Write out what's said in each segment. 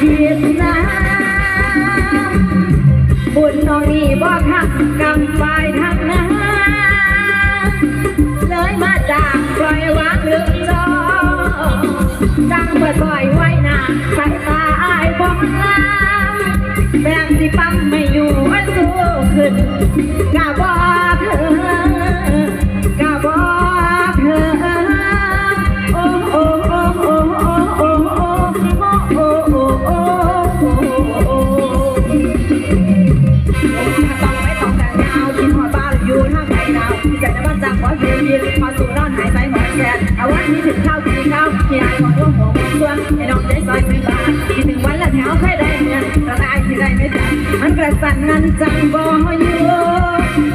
คิดนะบุญน้องนี่บ่ทักกำปทางนั้นเลยมาจากปล่อยวางลืมจอจังบ่อยไว้หนาสายตาอายบ่งามแบงสิปั๊มไม่อยู่อันสู้ขึ้นกะ นเอาวันนี้ถึงข้าวกินข้าวที่ไอ้ของร่วมหัวของส่วนไอ้น้องใจซอยซื้อบ้านคิดถึงวันละแถวใครได้เงินกระได้ที่ได้ไม่จังมันกระสันนั้นจังบ่อยู่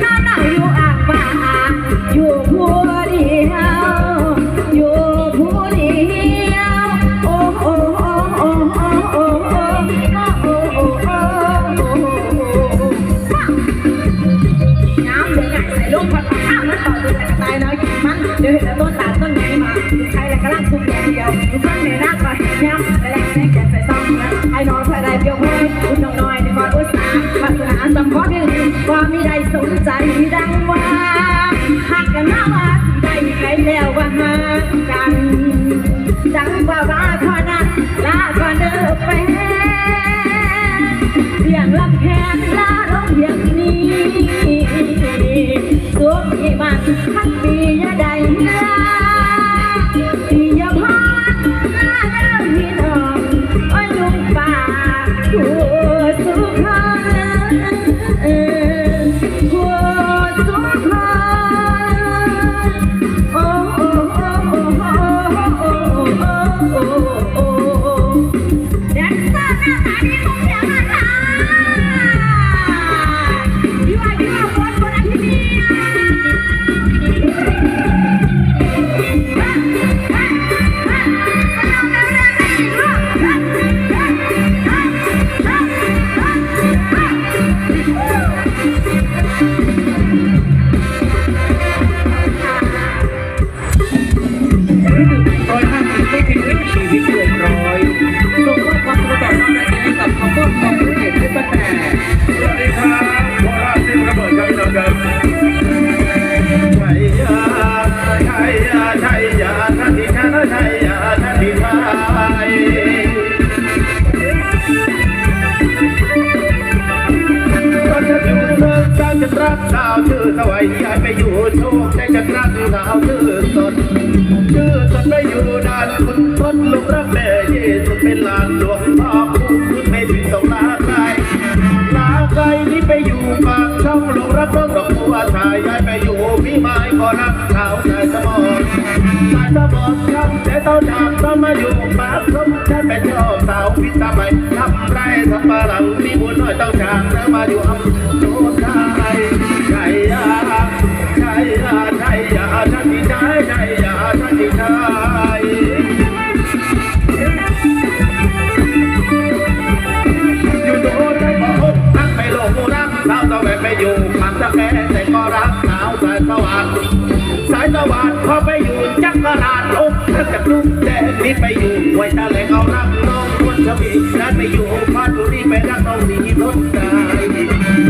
น้าหนา Yeah. รักสาวชื่อสดชื่อสดไปอยู่ด้านคุณทนลูกรักแม่เยสุเป็นหลานหลวงพ่อคุณไม่ถึงต้องลาใครลาไกลนี่ไปอยู่ปากช่องลงรักน้องดอกบัวชายยายไปอยู่พี่ไม้ก็รักสาวชายสมอนชายสมอนครับแต่ต้าดาบต้องมาอยู่ปากสมฉันไปชอบสาวพิตาไปทำไรทำปลาหลังมีบุญน้อยต้องจางแล้วมาอยู่อำ จักรราชอกทักจากลูกแดงนี่ไปอยู่ไว้ทะเลเอารักน้องคนชวีนั้นไปอยู่พัทบุรีไปรักน้องสีทนได้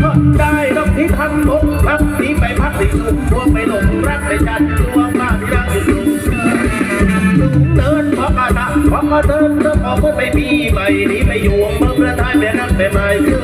ทนได้น้องที่ทันบกพักสีไปพักสีสุขพวไปหลงรักไปจันตัวบ้านรักอยู่สูงเดินพอกระดับพอกระเดินเดินออกไปปีใหม่นี้ไปอยู่เมืองประเทศแม่นักแม่ไม้คือสำเร็จ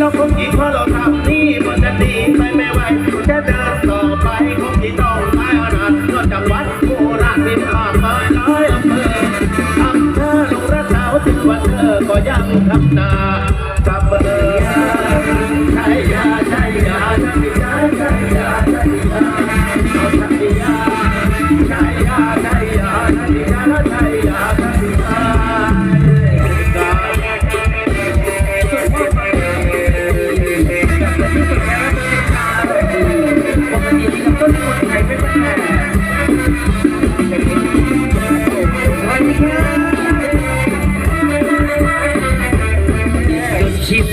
เราคงคิดว่าเราทำนี่มันจะดีไปไม่ไหวคุณจะเดินต่อไปคงที่ต้องตายอนาถก็จังหวัดโคราชที่มากมายหลายอำเภออำเภอลงรักสาวถึงวันเธอก็ยังทำนากับเบอร์ใช่ยา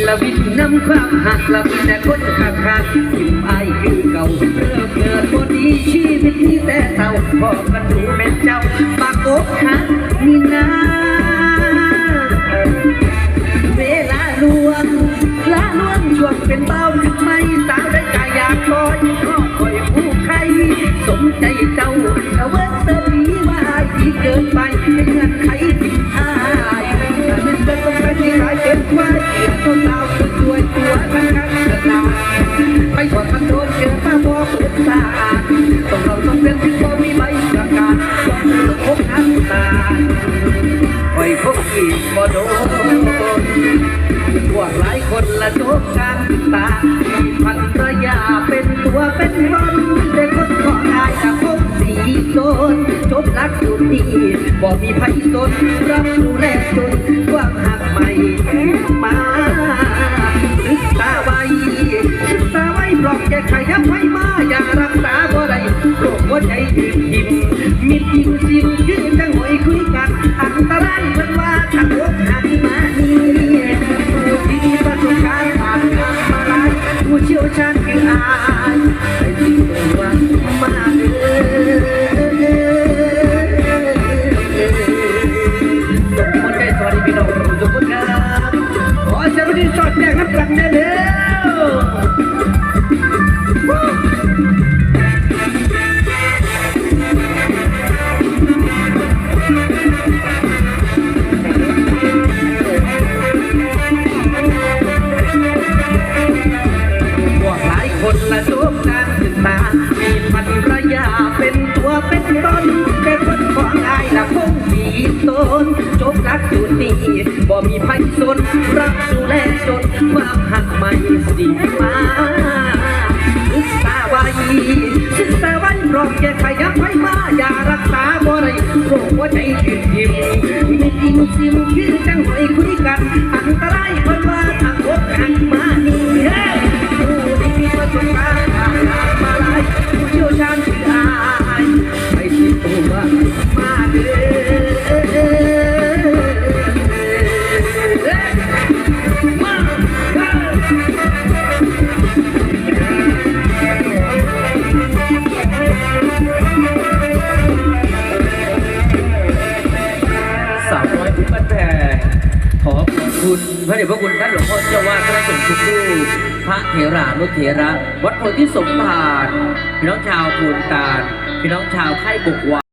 ละวินน้ำความหักละมีแต่คนขาดขาดยิ้มอายคือเก่าเริ่มเกิดบนนี้ชีวิตที่แต่เศร้าพอกันดูแม่เจ้าปากโกหักนี่นาเวลาลวงละลวงช่วงเป็นเบาไม่ตา เรติต้องเราคือช่วยตัวทั้งกันกระตาไม่ว่ามันโดนเจอมาบอกเปิดตาต้องเราต้องเป็นที่บ่มีใบประกาศต้องเลือกพบน้ำตาคอยพบอีกบ่โดนพวกหลายคนละโจกกันตามีพันรยาเป็นตัวเป็นรนแต่คนก็อายกับพบสีโซนจบหลักสูตรดีบ่มีไผสนรับดูแลจนความหักใหม่มา ษาไว้ปลอกแกไขยับไว้มา เป็นตนแต่คนของอายละคงมีต้นจบรักสูตรนี้บ่มีไพ่สนรักดูแลจนความหักไม่สิมาศึกษาไว้ศึกษาไว้รองแก้ไข ตัวมาเด้อมร้อสาวน้อยผู้บ้านแพรขอขอบคุณพระเดชพระคุณท่านหลวงพ่อเจ้าวาดพระสงฆ์ทุกรูปพระเถรานุเถระ วัดโพธิสมภารพี่น้องชาวภูนตาล พี่น้องชาวไข่บุกหวาน